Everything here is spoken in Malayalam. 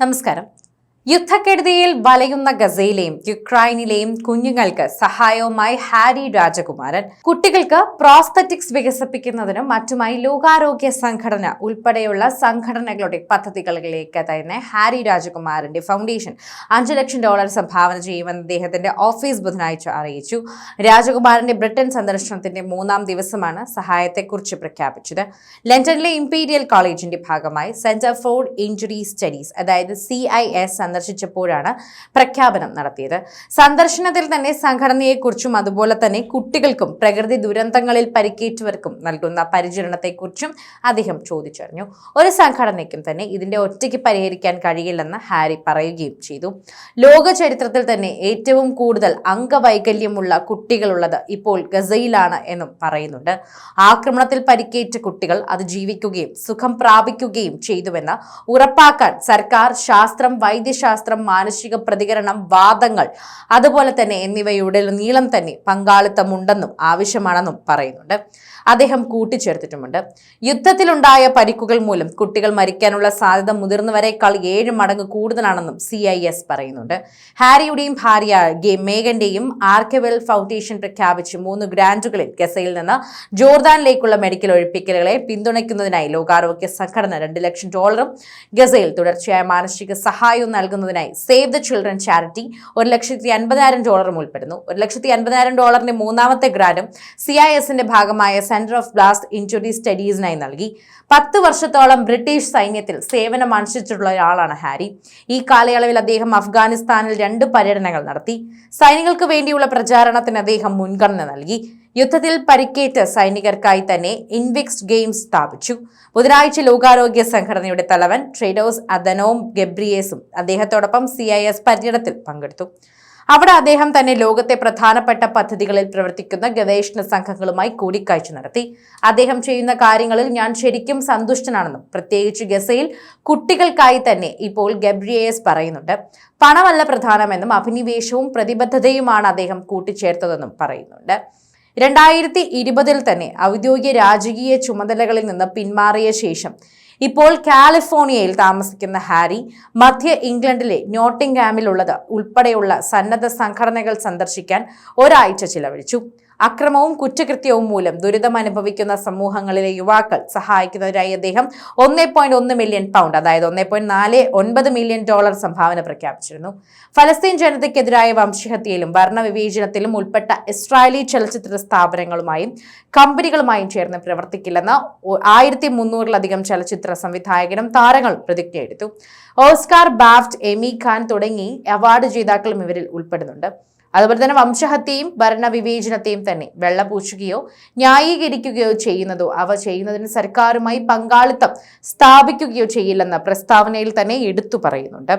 നമസ്കാരം. യുദ്ധക്കെടുതിയിൽ വലയുന്ന ഗസയിലെയും യുക്രൈനിലെയും കുഞ്ഞുങ്ങൾക്ക് സഹായവുമായി ഹാരി രാജകുമാരൻ കുട്ടികൾക്ക് പ്രോസ്തറ്റിക്സ് വികസിപ്പിക്കുന്നതിനും മറ്റുമായി ലോകാരോഗ്യ സംഘടന ഉൾപ്പെടെയുള്ള സംഘടനകളുടെ പദ്ധതികളിലേക്ക് തന്നെ ഹാരി രാജകുമാരന്റെ ഫൗണ്ടേഷൻ അഞ്ചു ലക്ഷം ഡോളർ സംഭാവന ചെയ്യുമെന്ന് അദ്ദേഹത്തിന്റെ ഓഫീസ് ബുധനാഴ്ച അറിയിച്ചു. രാജകുമാരന്റെ ബ്രിട്ടൻ സന്ദർശനത്തിന്റെ മൂന്നാം ദിവസമാണ് സഹായത്തെക്കുറിച്ച് പ്രഖ്യാപിച്ചത്. ലണ്ടനിലെ ഇംപീരിയൽ കോളേജിന്റെ ഭാഗമായി സെന്റർ ഫോർ ഇഞ്ചുറി സ്റ്റഡീസ് അതായത് സി ഐ എസ് സന്ദർശിച്ചപ്പോഴാണ് പ്രഖ്യാപനം നടത്തിയത്. സന്ദർശനത്തിൽ തന്നെ സംഘടനയെക്കുറിച്ചും അതുപോലെ തന്നെ കുട്ടികൾക്കും പ്രകൃതി ദുരന്തങ്ങളിൽ പരിക്കേറ്റവർക്കും നൽകുന്ന പരിചരണത്തെക്കുറിച്ചും അദ്ദേഹം ചോദിച്ചറിഞ്ഞു. ഒരു സംഘടനയ്ക്കും തന്നെ ഇതിന്റെ ഒറ്റയ്ക്ക് പരിഹരിക്കാൻ കഴിയില്ലെന്ന് ഹാരി പറയുകയും ചെയ്തു. ലോക ചരിത്രത്തിൽ തന്നെ ഏറ്റവും കൂടുതൽ അംഗവൈകല്യമുള്ള കുട്ടികളുള്ളത് ഇപ്പോൾ ഗസയിലാണ് എന്നും പറയുന്നുണ്ട്. ആക്രമണത്തിൽ പരിക്കേറ്റ കുട്ടികൾ അത് ജീവിക്കുകയും സുഖം പ്രാപിക്കുകയും ചെയ്തുവെന്ന് ഉറപ്പാക്കാൻ സർക്കാർ ശാസ്ത്രം വൈദ്യശാസ്ത്രം മാനസിക പ്രതികരണം വാദങ്ങൾ അതുപോലെ തന്നെ എന്നിവയുടെ നീളം തന്നെ പങ്കാളിത്തമുണ്ടെന്നും ആവശ്യമാണെന്നും പറയുന്നുണ്ട്. അദ്ദേഹം കൂട്ടിച്ചേർത്തിട്ടുമുണ്ട്. യുദ്ധത്തിലുണ്ടായ പരിക്കുകൾ മൂലം കുട്ടികൾ മരിക്കാനുള്ള സാധ്യത മുതിർന്നവരെക്കാൾ ഏഴ് മടങ്ങ് കൂടുതലാണെന്നും സി ഐ എസ് പറയുന്നുണ്ട്. ഹാരിയുടെയും ഭാര്യ മേഗന്റെയും ആർക്കെവെൽ ഫൗണ്ടേഷൻ പ്രഖ്യാപിച്ച് മൂന്ന് ഗ്രാൻഡുകളിൽ ഗസയിൽ നിന്ന് ജോർദാനിലേക്കുള്ള മെഡിക്കൽ ഒഴിപ്പിക്കലുകളെ പിന്തുണയ്ക്കുന്നതിനായി ലോകാരോഗ്യ സംഘടന രണ്ട് ലക്ഷം ഡോളറും ഗസയിൽ തുടർച്ചയായ മാനസിക സഹായവും നൽകുന്നതിനായി സേവ് ദ ചിൽഡ്രൻ ചാരിറ്റി ഒരു ലക്ഷത്തി അൻപതിനായിരം ഡോളറും ഉൾപ്പെടുന്നു ഒരു ലക്ഷത്തി അൻപതിനായിരം ഡോളറിന്റെ മൂന്നാമത്തെ ഗ്രാൻഡും സി ഐ എസിന്റെ ഭാഗമായ സെന്റർ ഓഫ് ബ്ലാസ്റ്റ് ഇഞ്ചുറി സ്റ്റഡീസിനായി നൽകി. പത്ത് വർഷത്തോളം ബ്രിട്ടീഷ് സൈന്യത്തിൽ സേവനം അനുഷ്ഠിച്ചിട്ടുള്ള ഒരാളാണ് ഹാരി. ഈ കാലയളവിൽ അദ്ദേഹം അഫ്ഗാനിസ്ഥാനിൽ രണ്ട് പര്യടനങ്ങൾ നടത്തി. സൈനികൾക്ക് വേണ്ടിയുള്ള പ്രചാരണത്തിന് അദ്ദേഹം മുൻഗണന നൽകി. യുദ്ധത്തിൽ പരിക്കേറ്റ സൈനികർക്കായി തന്നെ ഇൻവിക്സ് ഗെയിംസ് സ്ഥാപിച്ചു. ബുധനാഴ്ച ലോകാരോഗ്യ സംഘടനയുടെ തലവൻ ട്രേഡോസ് അദനോം ഗബ്രിയേസും അദ്ദേഹത്തോടൊപ്പം സി ഐ എസ് പര്യടനത്തിൽ പങ്കെടുത്തു. അവിടെ അദ്ദേഹം തന്നെ ലോകത്തെ പ്രധാനപ്പെട്ട പദ്ധതികളിൽ പ്രവർത്തിക്കുന്ന ഗവേഷണ സംഘങ്ങളുമായി കൂടിക്കാഴ്ച നടത്തി. അദ്ദേഹം ചെയ്യുന്ന കാര്യങ്ങളിൽ ഞാൻ ശരിക്കും സന്തുഷ്ടനാണെന്നും പ്രത്യേകിച്ച് ഗസയിൽ കുട്ടികൾക്കായി തന്നെ ഇപ്പോൾ ഗബ്രിയേസ് പറയുന്നുണ്ട്. പണമല്ല പ്രധാനമെന്നും അഭിനിവേശവും പ്രതിബദ്ധതയുമാണ് അദ്ദേഹം കൂട്ടിച്ചേർത്തതെന്നും പറയുന്നുണ്ട്. രണ്ടായിരത്തി ഇരുപതിൽ തന്നെ ഔദ്യോഗിക രാജകീയ ചുമതലകളിൽ നിന്ന് പിന്മാറിയ ശേഷം ഇപ്പോൾ കാലിഫോർണിയയിൽ താമസിക്കുന്ന ഹാരി മധ്യ ഇംഗ്ലണ്ടിലെ നോട്ടിംഗ്ഹാമിലുള്ളത് ഉൾപ്പെടെയുള്ള സന്നദ്ധ സംഘടനകൾ സന്ദർശിക്കാൻ ഒരാഴ്ച ചിലവഴിച്ചു. അക്രമവും കുറ്റകൃത്യവും മൂലം ദുരിതം അനുഭവിക്കുന്ന സമൂഹങ്ങളിലെ യുവാക്കൾ സഹായിക്കുന്നതിനായി അദ്ദേഹം ഒന്നേ പോയിന്റ് ഒന്ന് മില്യൺ പൗണ്ട് അതായത് ഒന്നേ പോയിന്റ് നാല് ഒൻപത് മില്യൺ ഡോളർ സംഭാവന പ്രഖ്യാപിച്ചിരുന്നു. ഫലസ്തീൻ ജനതയ്ക്കെതിരായ വംശഹത്യയിലും വർണവിവേചനത്തിലും ഉൾപ്പെട്ട ഇസ്രായേലി ചലച്ചിത്ര സ്ഥാപനങ്ങളുമായും കമ്പനികളുമായും ചേർന്ന് പ്രവർത്തിക്കില്ലെന്ന് ആയിരത്തി മുന്നൂറിലധികം ചലച്ചിത്ര സംവിധായകരും താരങ്ങളും പ്രതിജ്ഞയെടുത്തു ഓസ്കാർ ബാഫ്റ്റ് എമി ഖാൻ തുടങ്ങി അവാർഡ് ജേതാക്കളും ഇവരിൽ ഉൾപ്പെടുന്നുണ്ട്. അതുപോലെ തന്നെ വംശഹത്യയും ഭരണവിവേചനത്തെയും തന്നെ വെള്ളപൂശുകയോ ന്യായീകരിക്കുകയോ ചെയ്യുന്നതോ അവ ചെയ്യുന്നതിന് സർക്കാരുമായി പങ്കാളിത്തം സ്ഥാപിക്കുകയോ ചെയ്യില്ലെന്ന പ്രസ്താവനയിൽ തന്നെ എടുത്തു പറയുന്നുണ്ട്.